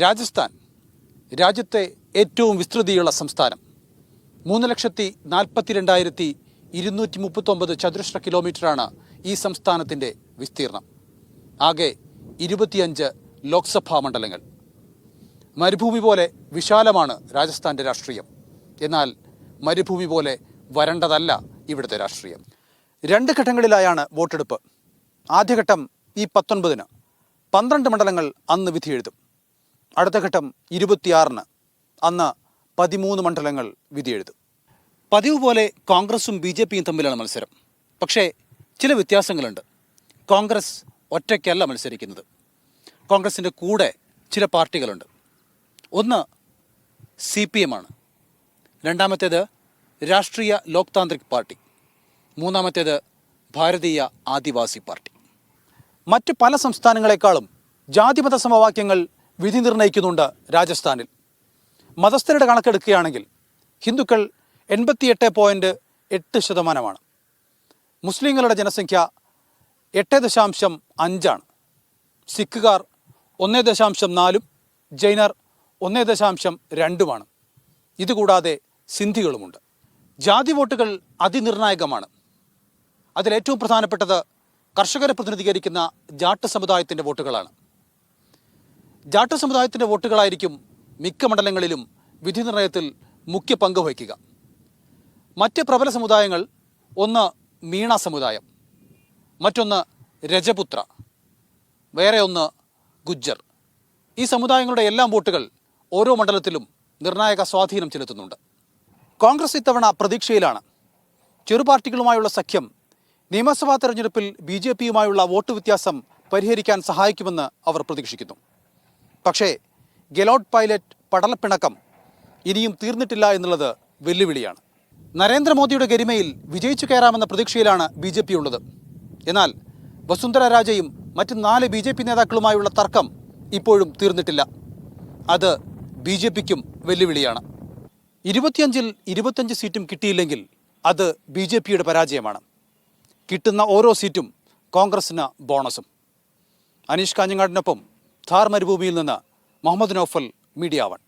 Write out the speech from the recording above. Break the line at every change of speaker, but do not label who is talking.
രാജസ്ഥാൻ രാജ്യത്തെ ഏറ്റവും വിസ്തൃതിയുള്ള സംസ്ഥാനം. മൂന്ന് ലക്ഷത്തി നാൽപ്പത്തി രണ്ടായിരത്തി ഇരുന്നൂറ്റി മുപ്പത്തൊമ്പത് ചതുരശ്ര കിലോമീറ്ററാണ് ഈ സംസ്ഥാനത്തിന്റെ വിസ്തീർണം. ആകെ ഇരുപത്തിയഞ്ച് ലോക്സഭാ മണ്ഡലങ്ങൾ. മരുഭൂമി പോലെ വിശാലമാണ് രാജസ്ഥാന്റെ രാഷ്ട്രീയം. എന്നാൽ മരുഭൂമി പോലെ വരണ്ടതല്ല ഇവിടുത്തെ രാഷ്ട്രീയം. രണ്ട് ഘട്ടങ്ങളിലായാണ് വോട്ടെടുപ്പ്. ആദ്യഘട്ടം ഈ പത്തൊൻപതിന്. പന്ത്രണ്ട് മണ്ഡലങ്ങൾ അന്ന് വിധിയെഴുതും. അടുത്ത ഘട്ടം ഇരുപത്തിയാറിന് അന്ന് പതിമൂന്ന് മണ്ഡലങ്ങൾ വിധിയെഴുതും. പതിവ് പോലെ കോൺഗ്രസും ബി ജെ പിയും തമ്മിലാണ് മത്സരം. പക്ഷേ ചില വ്യത്യാസങ്ങളുണ്ട്. കോൺഗ്രസ് ഒറ്റയ്ക്കല്ല മത്സരിക്കുന്നത്. കോൺഗ്രസിന്റെ കൂടെ ചില പാർട്ടികളുണ്ട്. ഒന്ന് സി പി എം ആണ്. രണ്ടാമത്തേത് രാഷ്ട്രീയ ലോക്താന്ത്രിക് പാർട്ടി. മൂന്നാമത്തേത് ഭാരതീയ ആദിവാസി പാർട്ടി. മറ്റ് പല സംസ്ഥാനങ്ങളെക്കാളും ജാതിമത സമവാക്യങ്ങൾ വിധി നിർണയിക്കുന്നുണ്ട് രാജസ്ഥാനിൽ. മതസ്ഥരുടെ കണക്കെടുക്കുകയാണെങ്കിൽ ഹിന്ദുക്കൾ എൺപത്തിയെട്ട് പോയിന്റ് എട്ട് ശതമാനമാണ്. മുസ്ലിങ്ങളുടെ ജനസംഖ്യ എട്ട് ദശാംശം അഞ്ചാണ്. സിഖുകാർ ഒന്നേ ദശാംശം നാലും ജൈനർ ഒന്നേ ദശാംശം രണ്ടുമാണ്. ഇതുകൂടാതെ സിന്ധികളുമുണ്ട്. ജാതി വോട്ടുകൾ അതിനിർണായകമാണ്. അതിലേറ്റവും പ്രധാനപ്പെട്ടത് കർഷകരെ പ്രതിനിധീകരിക്കുന്ന ജാട്ട് സമുദായത്തിന്റെ വോട്ടുകളാണ്. ജാട്ട് സമുദായത്തിന്റെ വോട്ടുകളായിരിക്കും മിക്ക മണ്ഡലങ്ങളിലും വിധി നിർണയത്തിൽ മുഖ്യ പങ്ക് വഹിക്കുക. മറ്റ് പ്രബല സമുദായങ്ങൾ ഒന്ന് മീണ സമുദായം മറ്റൊന്ന് രജപുത്ര വേറെ ഒന്ന് ഗുജ്ജർ. ഈ സമുദായങ്ങളുടെ എല്ലാം വോട്ടുകൾ ഓരോ മണ്ഡലത്തിലും നിർണായക സ്വാധീനം ചെലുത്തുന്നുണ്ട്. കോൺഗ്രസ് ഇത്തവണ പ്രതീക്ഷയിലാണ്. ചെറു പാർട്ടികളുമായുള്ള സഖ്യം നിയമസഭാ തെരഞ്ഞെടുപ്പിൽ ബി ജെ പിയുമായുള്ള വോട്ട് വ്യത്യാസം പരിഹരിക്കാൻ സഹായിക്കുമെന്ന് അവർ പ്രതീക്ഷിക്കുന്നു. പക്ഷേ ഗെലോട്ട് പൈലറ്റ് പടലപ്പിണക്കം ഇനിയും തീർന്നിട്ടില്ല എന്നുള്ളത് വെല്ലുവിളിയാണ്. നരേന്ദ്രമോദിയുടെ ഗരിമയിൽ വിജയിച്ചു കയറാമെന്ന പ്രതീക്ഷയിലാണ് ബി ജെ പി ഉള്ളത്. എന്നാൽ വസുന്ധര രാജയും മറ്റ് നാല് ബി ജെ പി നേതാക്കളുമായുള്ള തർക്കം ഇപ്പോഴും തീർന്നിട്ടില്ല. അത് ബി ജെ പിക്കും വെല്ലുവിളിയാണ്. ഇരുപത്തിയഞ്ചിൽ ഇരുപത്തഞ്ച് സീറ്റും കിട്ടിയില്ലെങ്കിൽ അത് ബി ജെ പിയുടെ പരാജയമാണ്. കിട്ടുന്ന ഓരോ സീറ്റും കോൺഗ്രസിന് ബോണസും. അനീഷ് കാഞ്ഞങ്ങാടിനൊപ്പം ധാർ മരുഭൂമിയിൽ നിന്ന് മുഹമ്മദ് നോഫൽ മീഡിയ വൺ.